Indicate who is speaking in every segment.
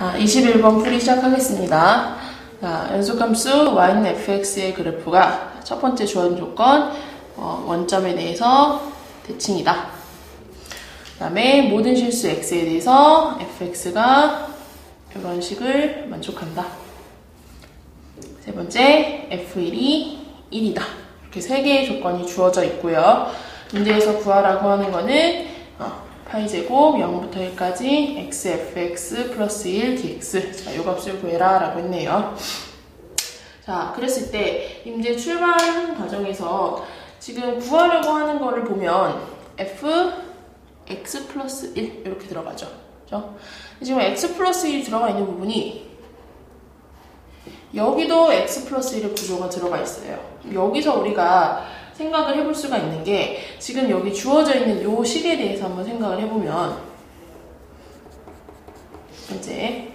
Speaker 1: 자, 21번 풀이 시작하겠습니다. 자, 연속함수 y는 fx의 그래프가 첫 번째 주어진 조건 어, 원점에 대해서 대칭이다. 그 다음에 모든 실수 x에 대해서 fx가 이런 식을 만족한다. 세 번째, f1이 1이다. 이렇게 세 개의 조건이 주어져 있고요. 문제에서 구하라고 하는 거는 어, 파이 제곱 0부터 1까지 x fx 플러스 1 dx 자, 요 값을 구해라 라고 했네요. 자, 그랬을 때 임제 출발 과정에서 지금 구하려고 하는 거를 보면 f x 플러스 1 이렇게 들어가죠. 그죠? 지금 x 플러스 1이 들어가 있는 부분이 여기도 x 플러스 1의 구조가 들어가 있어요. 여기서 우리가 생각을 해볼 수가 있는 게 지금 여기 주어져 있는 요 식에 대해서 한번 생각을 해보면 이제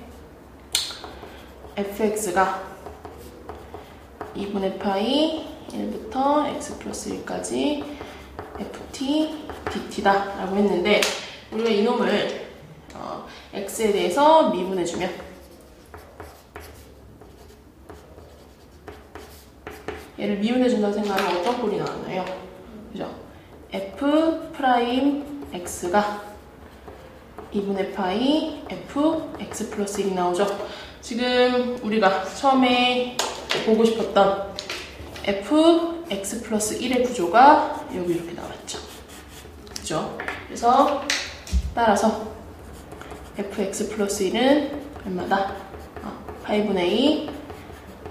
Speaker 1: fx가 2분의 파이 1부터 x 플러스 1까지 ft dt다 라고 했는데 우리가 이놈을 어, x에 대해서 미분해주면 얘를 미분해준다고 생각하면 어떤 꼴이 나왔나요? 그죠? f 프라임 x가 2분의 파이 f x 플러스 1이 나오죠? 지금 우리가 처음에 보고 싶었던 f x 플러스 1의 구조가 여기 이렇게 나왔죠. 그죠? 그래서 따라서 fx 플러스 1은 얼마다? 어, 8분의 2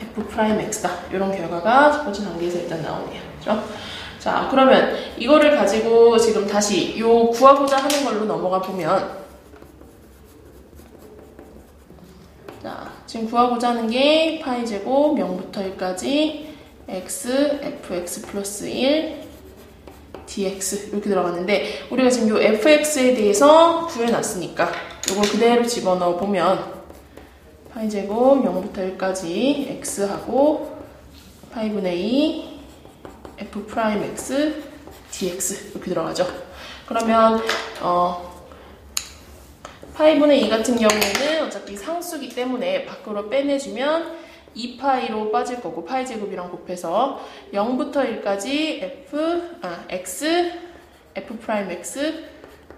Speaker 1: f 프라임 x다. 이런 결과가 첫 번째 단계에서 일단 나오네요. 그죠? 자, 그러면 이거를 가지고 지금 다시 요 구하고자 하는 걸로 넘어가 보면 자, 지금 구하고자 하는 게 파이 제곱 0부터 1까지 x, fx 플러스 1 dx 이렇게 들어갔는데 우리가 지금 요 fx에 대해서 구해놨으니까 이걸 그대로 집어넣어 보면 파이 제곱 0부터 1까지 x하고 파이분의 2 f 프라임 x dx 이렇게 들어가죠. 그러면 어 파이분의 2 같은 경우에는 어차피 상수기 때문에 밖으로 빼내주면 2파이로 빠질 거고 파이 제곱이랑 곱해서 0부터 1까지 f 아 x f 프라임 x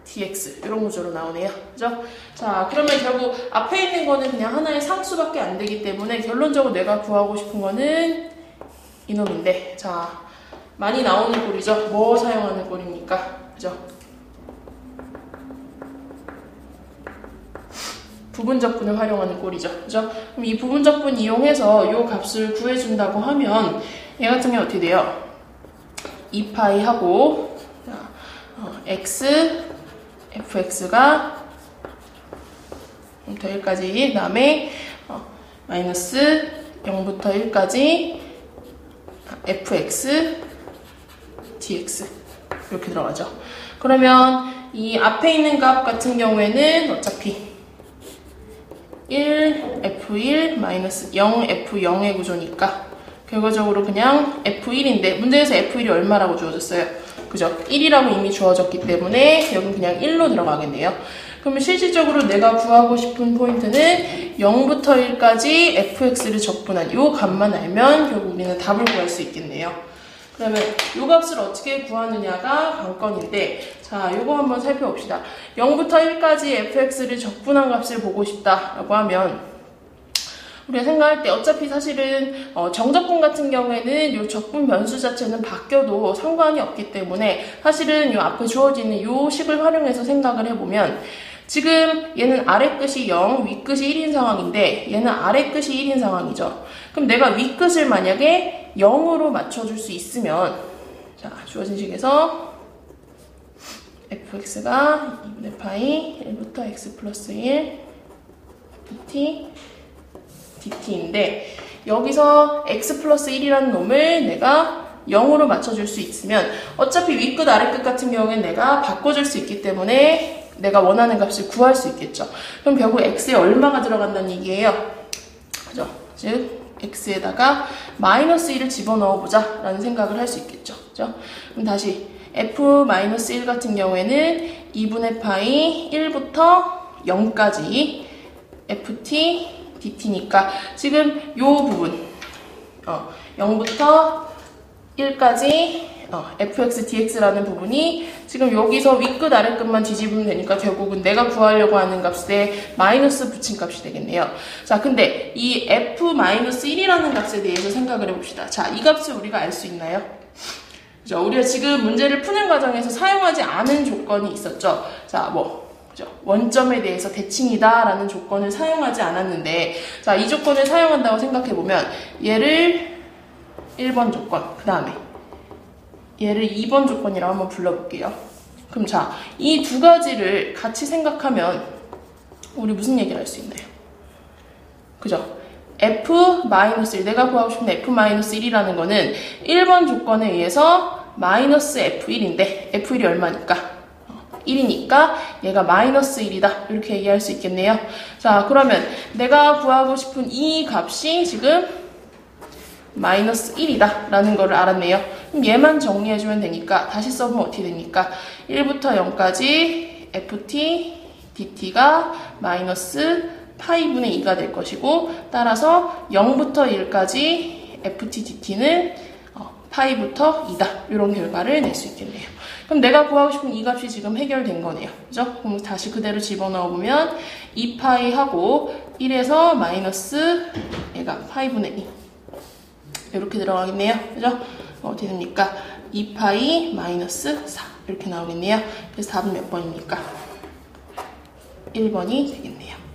Speaker 1: dx 이런 구조로 나오네요. 그죠? 자, 그러면 결국 앞에 있는 거는 그냥 하나의 상수밖에 안 되기 때문에 결론적으로 내가 구하고 싶은 거는 이놈인데 자, 많이 나오는 꼴이죠. 뭐 사용하는 꼴입니까? 그죠? 부분적분을 활용하는 꼴이죠. 그죠? 그럼 이 부분적분 이용해서 이 값을 구해준다고 하면 얘 같은 경우 어떻게 돼요? 2파이 하고 어, x fx가 부터 1까지 다음에 어, 마이너스 0부터 1까지 fx dx 이렇게 들어가죠. 그러면 이 앞에 있는 값 같은 경우에는 어차피 1 f1 마이너스 0 f0의 구조니까 결과적으로 그냥 f1인데 문제에서 f1이 얼마라고 주어졌어요? 그죠? 1이라고 이미 주어졌기 때문에 여기 그냥 1로 들어가겠네요. 그러면 실질적으로 내가 구하고 싶은 포인트는 0부터 1까지 fx를 적분한 이 값만 알면 결국 우리는 답을 구할 수 있겠네요. 그러면 이 값을 어떻게 구하느냐가 관건인데 자, 이거 한번 살펴봅시다. 0부터 1까지 fx를 적분한 값을 보고 싶다라고 하면 우리가 생각할 때 어차피 사실은 어, 정적분 같은 경우에는 이 적분 변수 자체는 바뀌어도 상관이 없기 때문에 사실은 이 앞에 주어지는 이 식을 활용해서 생각을 해보면 지금 얘는 아래 끝이 0, 위 끝이 1인 상황인데 얘는 아래 끝이 1인 상황이죠. 그럼 내가 위 끝을 만약에 0으로 맞춰줄 수 있으면 자 주어진 식에서 fx가 2분의 파이 1부터 x 플러스 1 ft dt인데 여기서 x 플러스 1이라는 놈을 내가 0으로 맞춰줄 수 있으면 어차피 윗끝 아래끝 같은 경우에는 내가 바꿔줄 수 있기 때문에 내가 원하는 값을 구할 수 있겠죠. 그럼 결국 x에 얼마가 들어간다는 얘기예요. 그죠? 즉 x에다가 마이너스 1을 집어넣어 보자 라는 생각을 할 수 있겠죠. 그죠? 그럼 다시 f-1 같은 경우에는 2분의 파이 1부터 0까지 ft dt니까 지금 요 부분 어, 0부터 1까지 어, fx dx라는 부분이 지금 여기서 윗끝 아랫끝만 뒤집으면 되니까 결국은 내가 구하려고 하는 값에 마이너스 붙인 값이 되겠네요. 자, 근데 이 f-1이라는 값에 대해서 생각을 해봅시다. 자, 이 값을 우리가 알 수 있나요? 그죠? 우리가 지금 문제를 푸는 과정에서 사용하지 않은 조건이 있었죠. 자, 뭐 그죠? 원점에 대해서 대칭이다라는 조건을 사용하지 않았는데 자, 이 조건을 사용한다고 생각해 보면 얘를 1번 조건, 그 다음에 얘를 2번 조건이라고 한번 불러볼게요. 그럼 자, 이 두 가지를 같이 생각하면 우리 무슨 얘기를 할 수 있나요? 그죠? f-1, 내가 구하고 싶은 f-1이라는 거는 1번 조건에 의해서 마이너스 f1인데 f1이 얼마니까? 1이니까 얘가 마이너스 1이다 이렇게 얘기할 수 있겠네요. 자 그러면 내가 구하고 싶은 이 값이 지금 마이너스 1이다 라는 거를 알았네요. 그럼 얘만 정리해주면 되니까 다시 써보면 어떻게 됩니까? 1부터 0까지 ft dt가 마이너스 파이 분의 2가 될 것이고 따라서 0부터 1까지 ft dt는 어, 파이부터 2다 이런 결과를 낼 수 있겠네요. 그럼 내가 구하고 싶은 이 값이 지금 해결된 거네요. 그죠? 그럼 다시 그대로 집어넣어 보면 2파이 하고 1에서 마이너스 얘가 파이분의 2 이렇게 들어가겠네요. 그죠? 어, 어떻게 됩니까? 2파이 마이너스 4 이렇게 나오겠네요. 그래서 답은 몇 번입니까? 1번이 되겠네요.